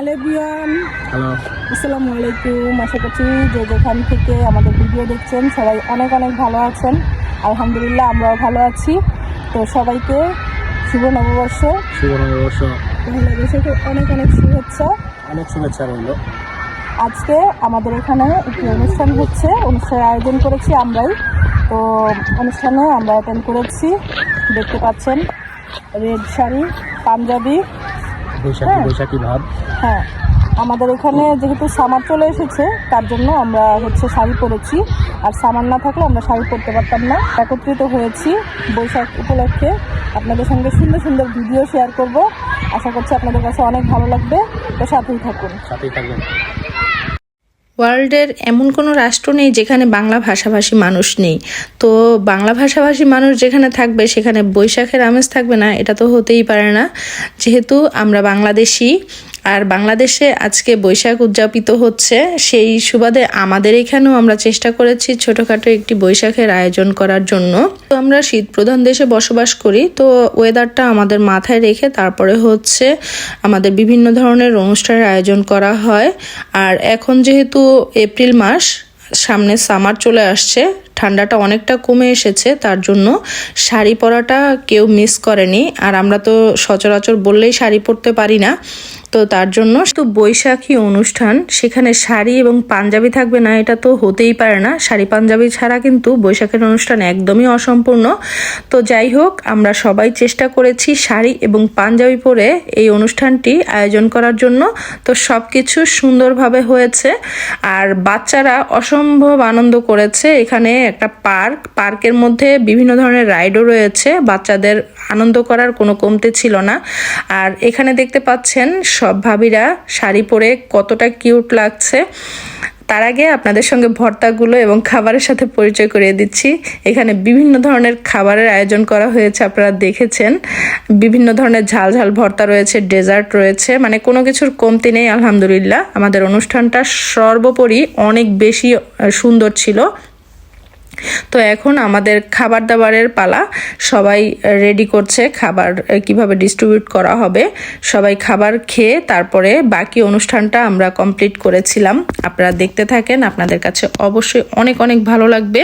Hello বিয়ান hello আসসালামু আলাইকুম আশা করছি যে যেখান থেকে আমাদের ভিডিও দেখছেন সবাই অনেক অনেক ভালো আছেন। আলহামদুলিল্লাহ আমরাও ভালো আছি। তো সবাইকে শুভ নববর্ষ। শুভ নববর্ষ। পহেলা বৈশাখের অনেক অনেক শুভেচ্ছা। অনেক শুভেচ্ছা রইল। আজকে আমাদের এখানে একটি অনুষ্ঠান হচ্ছে। অনুষ্ঠানের আয়োজন করেছি আমরাই। তো অনুষ্ঠানে আমরা অ্যাটেন্ড করেছি। দেখতে পাচ্ছেন রেড শাড়ি পাঞ্জাবি বৈশাখী হ্যাঁ। বৈশাখী ভাব। হ্যাঁ আমাদের এখানে যেহেতু সামার চলে এসেছে তার জন্য আমরা হচ্ছে শাড়ি পরেছি। আর সামার না থাকলে আমরা শাড়ি পরতে পারতাম না। একত্রিত হয়েছি বৈশাখ উপলক্ষে। আপনাদের সঙ্গে সুন্দর সুন্দর ভিডিও শেয়ার করব। আশা করছি আপনাদের কাছে অনেক ভালো লাগবে। তো সাথেই থাকুন। সাথেই থাকবেন ওয়ার্ল্ডের এমন কোনো রাষ্ট্র নেই যেখানে বাংলা ভাষাভাষী মানুষ নেই। তো বাংলা ভাষাভাষী মানুষ যেখানে থাকবে, সেখানে বৈশাখের আমেজ থাকবে না, এটা তো হতেই পারে না। যেহেতু আমরা বাংলাদেশি আর বাংলাদেশে আজকে বৈশাখ উদযাপিত হচ্ছে, সেই সুবাদে আমাদের এখানেও আমরা চেষ্টা করেছি ছোটোখাটো একটি বৈশাখের আয়োজন করার জন্য। তো আমরা শীত প্রধান দেশে বসবাস করি, তো ওয়েদারটা আমাদের মাথায় রেখে তারপরে হচ্ছে আমাদের বিভিন্ন ধরনের অনুষ্ঠানের আয়োজন করা হয়। আর এখন যেহেতু এপ্রিল মাস, সামনে সামার চলে আসছে, ঠান্ডাটা অনেকটা কমে এসেছে, তার জন্য শাড়ি পরাটা কেউ মিস করেনি। আর আমরা তো সচরাচর বললেই শাড়ি পরতে পারি না। তো তার জন্য তো বৈশাখী অনুষ্ঠান, সেখানে শাড়ি এবং পাঞ্জাবি থাকবে না, এটা তো হতেই পারে না। শাড়ি, পাঞ্জাবি ছাড়া কিন্তু বৈশাখের অনুষ্ঠান একদমই অসম্পূর্ণ। তো যাই হোক, আমরা সবাই চেষ্টা করেছি শাড়ি এবং পাঞ্জাবি পরে এই অনুষ্ঠানটি আয়োজন করার জন্য। তো সব কিছু সুন্দরভাবে হয়েছে। আর বাচ্চারা অসম্ভব আনন্দ করেছে। এখানে একটা পার্ক, পার্কের মধ্যে বিভিন্ন ধরনের রাইডও রয়েছে। বাচ্চাদের আনন্দ করার কোনো কমতে ছিল না। আর এখানে দেখতে পাচ্ছেন সব ভাবিরা শাড়ি পরে কতটা কিউট লাগছে। তার আগে আপনাদের সঙ্গে ভর্তাগুলো এবং খাবারের সাথে পরিচয় করিয়ে দিচ্ছি। এখানে বিভিন্ন ধরনের খাবারের আয়োজন করা হয়েছে, আপনারা দেখেছেন। বিভিন্ন ধরনের ঝাল ঝাল ভর্তা রয়েছে, ডেজার্ট রয়েছে মানে কোনো কিছুর কমতি নেই, আলহামদুলিল্লাহ। আমাদের অনুষ্ঠানটা সর্বোপরি অনেক বেশি সুন্দর ছিল। তো এখন আমাদের খাবার দাবারের পালা। সবাই রেডি করছে খাবার কীভাবে ডিস্ট্রিবিউট করা হবে। সবাই খাবার খেয়ে তারপরে বাকি অনুষ্ঠানটা আমরা কমপ্লিট করেছিলাম। আপনারা দেখতে থাকেন, আপনাদের কাছে অবশ্যই অনেক অনেক ভালো লাগবে।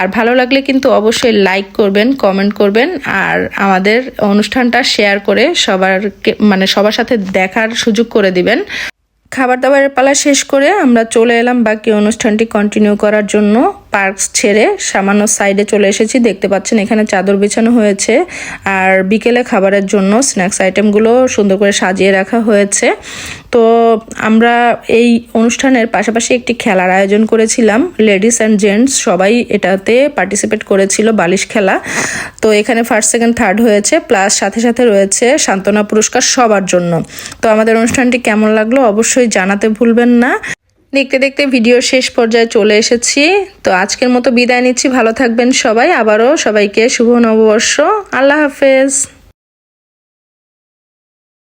আর ভালো লাগলে কিন্তু অবশ্যই লাইক করবেন কমেন্ট করবেন, আর আমাদের অনুষ্ঠানটা শেয়ার করে সবার মানে সবার সাথে দেখার সুযোগ করে দিবেন। খাবার দাবারের পালা শেষ করে আমরা চলে এলাম বাকি অনুষ্ঠানটি কন্টিনিউ করার জন্য। পার্ক ছেড়ে সামান্য সাইডে চলে এসেছি। দেখতে পাচ্ছেন এখানে চাদর বিছানো হয়েছে আর বিকেলে খাবারের জন্য স্ন্যাক্স আইটেমগুলো সুন্দর করে সাজিয়ে রাখা হয়েছে। তো আমরা এই অনুষ্ঠানের পাশাপাশি একটি খেলার আয়োজন করেছিলাম, লেডিস অ্যান্ড জেন্টস। সবাই এটাতে পার্টিসিপেট করেছিল বালিশ খেলা। তো এখানে ফার্স্ট, সেকেন্ড, থার্ড হয়েছে, প্লাস সাথে সাথে রয়েছে সান্ত্বনা পুরস্কার সবার জন্য। তো আমাদের অনুষ্ঠানটি কেমন লাগল অবশ্যই জানাতে ভুলবেন না। দেখতে দেখতে ভিডিও শেষ পর্যায়ে চলে এসেছি। তো আজকের মতো বিদায় নিচ্ছি। ভালো থাকবেন সবাই। আবারও সবাইকে শুভ নববর্ষ। আল্লাহ হাফেজ।